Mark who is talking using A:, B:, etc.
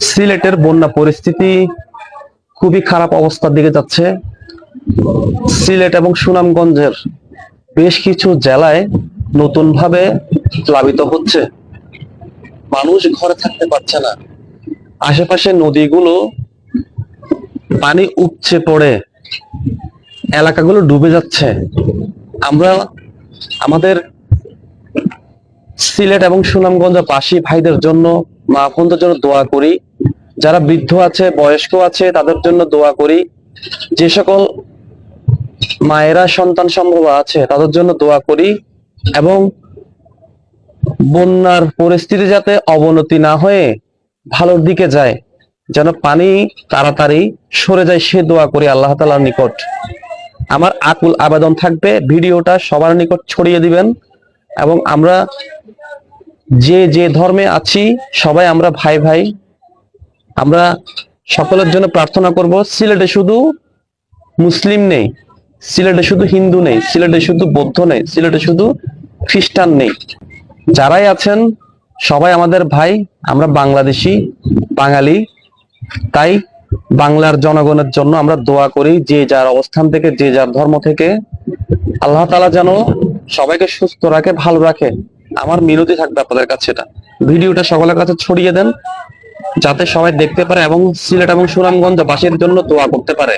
A: সিলেটের বন্যা পরিস্থিতি খুবই খারাপ অবস্থার দিকে যাচ্ছে। সিলেট এবং সুনামগঞ্জের বেশ কিছু জেলায় নতুনভাবে প্লাবিত হচ্ছে। মানুষ ঘরে থাকতে পারছে না। আশেপাশে নদীগুলো পানি উপচে পড়ে। এলাকাগুলো ডুবে যাচ্ছে। আমরা আমাদের সিলেট এবং সুনামগঞ্জ বাসী ভাইদের জন্য মা বোনদের জন্য দোয়া করি। যারা বৃদ্ধ আছে, বয়স্ক আছে, তাদের জন্য দোয়া করি। যে সকল মায়েরা সন্তান সম্ভব আছে, তাদের জন্য দোয়া করি এবং বন্যার পরিস্থিতি যাতে অবনতি না হয়ে ভালোর দিকে যায়, যেন পানি তাড়াতাড়ি সরে যায়, সে দোয়া করি আল্লাহ তালার নিকট। আমার আকুল আবেদন থাকবে, ভিডিওটা সবার নিকট ছড়িয়ে দিবেন এবং আমরা যে যে ধর্মে আছি, সবাই আমরা ভাই ভাই। আমরা সকলের জন্য প্রার্থনা করব, সিলেটে শুধু মুসলিম নেই, সিলেটে শুধু হিন্দু নেই, সিলেটে শুধু বৌদ্ধ নেই, সিলেটে শুধু খ্রিস্টান নেই। যারাই আছেন, সবাই আমাদের ভাই, আমরা বাংলাদেশি, বাঙালি। তাই বাংলার জনগণের জন্য আমরা দোয়া করি, যে যার অবস্থান থেকে, যে যার ধর্ম থেকে। আল্লাহ তালা যেন সবাইকে সুস্থ রাখে, ভালো রাখে। আমার মিনতি থাকবে আপনাদের কাছে এটা। ভিডিওটা সকলের কাছে ছড়িয়ে দেন, যাতে সবাই দেখতে পারে এবং সিলেট এবং সুনামগঞ্জ বাসীর জন্য দোয়া করতে পারে।